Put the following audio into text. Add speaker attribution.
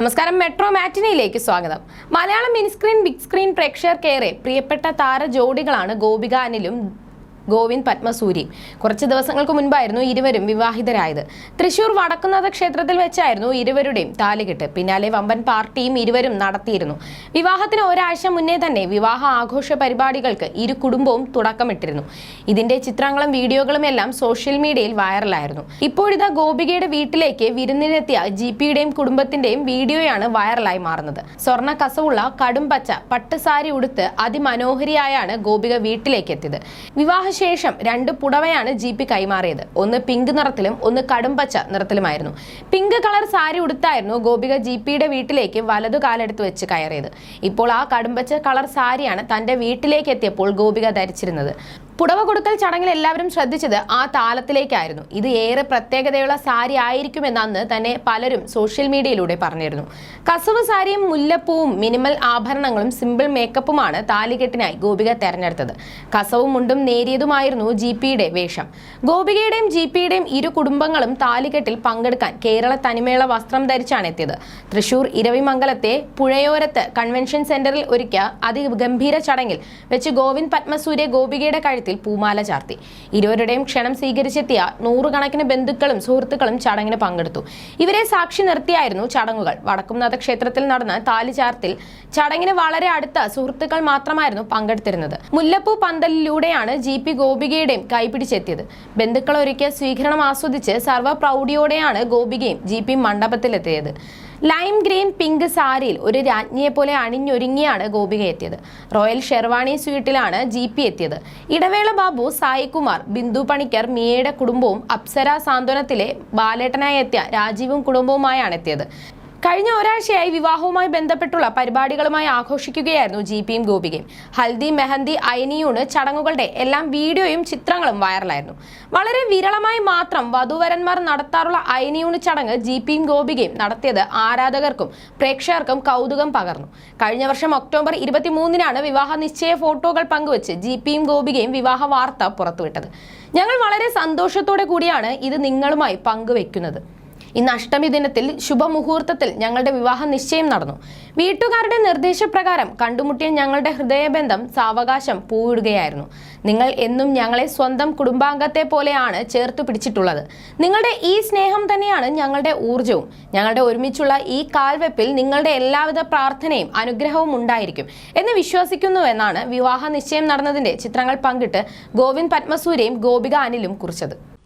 Speaker 1: നമസ്കാരം മെട്രോ മാറ്റിനിയിലേക്ക് സ്വാഗതം. Malayalam mini screen big screen പ്രേക്ഷകർക്കേറെ പ്രിയപ്പെട്ട താര ജോഡികളാണ് ഗോപിക അനിലും ഗോവിന്ദ് പത്മസൂരി. കുറച്ച് ദിവസങ്ങൾക്ക് മുൻപായിരുന്നു ഇരുവരും വിവാഹിതരായത്. തൃശൂർ വടക്കുന്നാഥ ക്ഷേത്രത്തിൽ വെച്ചായിരുന്നു ഇരുവരുടെയും താലികെട്ട്. പിന്നാലെ വമ്പൻ പാർട്ടിയും ഇരുവരും നടത്തിയിരുന്നു. വിവാഹത്തിന് ഒരാഴ്ച മുന്നേ തന്നെ വിവാഹ ആഘോഷ പരിപാടികൾക്ക് ഇരു കുടുംബവും തുടക്കമിട്ടിരുന്നു. ഇതിന്റെ ചിത്രങ്ങളും വീഡിയോകളും എല്ലാം സോഷ്യൽ മീഡിയയിൽ വൈറലായിരുന്നു. ഇപ്പോഴിതാ ഗോപികയുടെ വീട്ടിലേക്ക് വിരുന്നിനെത്തിയ ജി പിയുടെയും കുടുംബത്തിന്റെയും വീഡിയോയാണ് വൈറലായി മാറുന്നത്. സ്വർണ കസവുള്ള കടുംപച്ച പട്ട് സാരി ഉടുത്ത് അതിമനോഹരിയായാണ് ഗോപിക വീട്ടിലേക്ക് എത്തിയത് വിവാഹശേഷം രണ്ട് പുടവയാണ് ജി പി കൈമാറിയത്. ഒന്ന് പിങ്ക് നിറത്തിലും ഒന്ന് കടുംപച്ച നിറത്തിലുമായിരുന്നു. പിങ്ക് കളർ സാരി ഉടുത്തായിരുന്നു ഗോപിക ജി പിയുടെ വീട്ടിലേക്ക് വലതു കാലെടുത്ത് വെച്ച് കയറിയത്. ഇപ്പോൾ ആ കടുംപച്ച കളർ സാരിയാണ് തന്റെ വീട്ടിലേക്ക് എത്തിയപ്പോൾ ഗോപിക ധരിച്ചിരുന്നത്. പുടവ കൊടുക്കൽ ചടങ്ങിൽ എല്ലാവരും ശ്രദ്ധിച്ചത് ആ താലത്തിലേക്കായിരുന്നു. ഇത് ഏറെ പ്രത്യേകതയുള്ള സാരി ആയിരിക്കുമെന്ന് അന്ന് തന്നെ പലരും സോഷ്യൽ മീഡിയയിലൂടെ പറഞ്ഞിരുന്നു. കസവ് സാരിയും മുല്ലപ്പൂവും മിനിമൽ ആഭരണങ്ങളും സിമ്പിൾ മേക്കപ്പുമാണ് താലികെട്ടിനായി ഗോപിക തെരഞ്ഞെടുത്തത്. കസവും മുണ്ടും നേരിയതുമായിരുന്നു ജി പിയുടെ വേഷം. ഗോപികയുടെയും ജി പിയുടെയും ഇരു കുടുംബങ്ങളും താലികെട്ടിൽ പങ്കെടുക്കാൻ കേരള തനിമേള വസ്ത്രം ധരിച്ചാണ് എത്തിയത്. തൃശൂർ ഇരവിമംഗലത്തെ പുഴയോരത്ത് കൺവെൻഷൻ സെന്ററിൽ ഒരുക്കിയ അതിഗംഭീര ചടങ്ങിൽ വെച്ച് ഗോവിന്ദ് പത്മസൂര്യ ഗോപികയുടെ കഴുത്തിൽ പൂമാല ചാർത്തി. ഇരുവരുടെയും ക്ഷണം സ്വീകരിച്ചെത്തിയ നൂറുകണക്കിന് ബന്ധുക്കളും സുഹൃത്തുക്കളും ചടങ്ങിന് പങ്കെടുത്തു. ഇവരെ സാക്ഷി നിർത്തിയായിരുന്നു ചടങ്ങുകൾ. വടക്കുംനാഥ ക്ഷേത്രത്തിൽ നടന്ന താലി ചാർത്തിൽ ചടങ്ങിന് വളരെ അടുത്ത സുഹൃത്തുക്കൾ മാത്രമായിരുന്നു പങ്കെടുത്തിരുന്നത്. മുല്ലപ്പൂ പന്തലിലൂടെയാണ് ജി പി ഗോപികയുടെയും കൈപിടിച്ചെത്തിയത്. ബന്ധുക്കൾ ഒരുക്കിയ സ്വീകരണം ആസ്വദിച്ച് സർവ പ്രൗഢിയോടെയാണ് ഗോപികയും ജി പി മണ്ഡപത്തിലെത്തിയത്. ലൈം ഗ്രീൻ പിങ്ക് സാരിയിൽ ഒരു രാജ്ഞിയെ പോലെ അണിഞ്ഞൊരുങ്ങിയാണ് ഗോപിക എത്തിയത്. റോയൽ ഷെർവാണി സ്വീറ്റിലാണ് ജി പി എത്തിയത്. ഇടവേള ബാബു സായികുമാർ ബിന്ദു പണിക്കർ മിയയുടെ കുടുംബവും അപ്സര സാന്ത്വനത്തിലെ ബാലേട്ടനായി എത്തിയ രാജീവും കുടുംബവുമായാണ് എത്തിയത്. കഴിഞ്ഞ ഒരാഴ്ചയായി വിവാഹവുമായി ബന്ധപ്പെട്ടുള്ള പരിപാടികളുമായി ആഘോഷിക്കുകയായിരുന്നു ജി പിയും ഗോപികയും. ഹൽദി മെഹന്തി അയനിയൂണ് ചടങ്ങുകളുടെ എല്ലാം വീഡിയോയും ചിത്രങ്ങളും വൈറലായിരുന്നു. വളരെ വിരളമായി മാത്രം വധുവരന്മാർ നടത്താറുള്ള അയനിയൂണ് ചടങ്ങ് ജി പിയും ഗോപികയും നടത്തിയത് ആരാധകർക്കും പ്രേക്ഷകർക്കും കൗതുകം പകർന്നു. കഴിഞ്ഞ വർഷം ഒക്ടോബർ ഇരുപത്തിമൂന്നിനാണ് വിവാഹ നിശ്ചയ ഫോട്ടോകൾ പങ്കുവച്ച് ജി പിയും ഗോപികയും വിവാഹ വാർത്ത പുറത്തുവിട്ടത്. ഞങ്ങൾ വളരെ സന്തോഷത്തോടെ കൂടിയാണ് ഇത് നിങ്ങളുമായി പങ്കുവെക്കുന്നത് ഇന്ന് അഷ്ടമി ദിനത്തിൽ ശുഭമുഹൂർത്തത്തിൽ ഞങ്ങളുടെ വിവാഹ നിശ്ചയം നടന്നു. വീട്ടുകാരുടെ നിർദ്ദേശപ്രകാരം കണ്ടുമുട്ടിയ ഞങ്ങളുടെ ഹൃദയബന്ധം സാവകാശം പൂവിടുകയായിരുന്നു. നിങ്ങൾ എന്നും ഞങ്ങളെ സ്വന്തം കുടുംബാംഗത്തെ പോലെയാണ് ചേർത്ത് പിടിച്ചിട്ടുള്ളത്. നിങ്ങളുടെ ഈ സ്നേഹം തന്നെയാണ് ഞങ്ങളുടെ ഊർജവും ഞങ്ങളുടെ ഒരുമിച്ചുള്ള ഈ കാൽവെപ്പിൽ നിങ്ങളുടെ എല്ലാവിധ പ്രാർത്ഥനയും അനുഗ്രഹവും ഉണ്ടായിരിക്കും എന്ന് വിശ്വസിക്കുന്നുവെന്നാണ് വിവാഹ നിശ്ചയം നടന്നതിന്റെ ചിത്രങ്ങൾ പങ്കിട്ട് ഗോവിന്ദ് പത്മസൂര്യയും ഗോപിക അനിലും കുറിച്ചത്.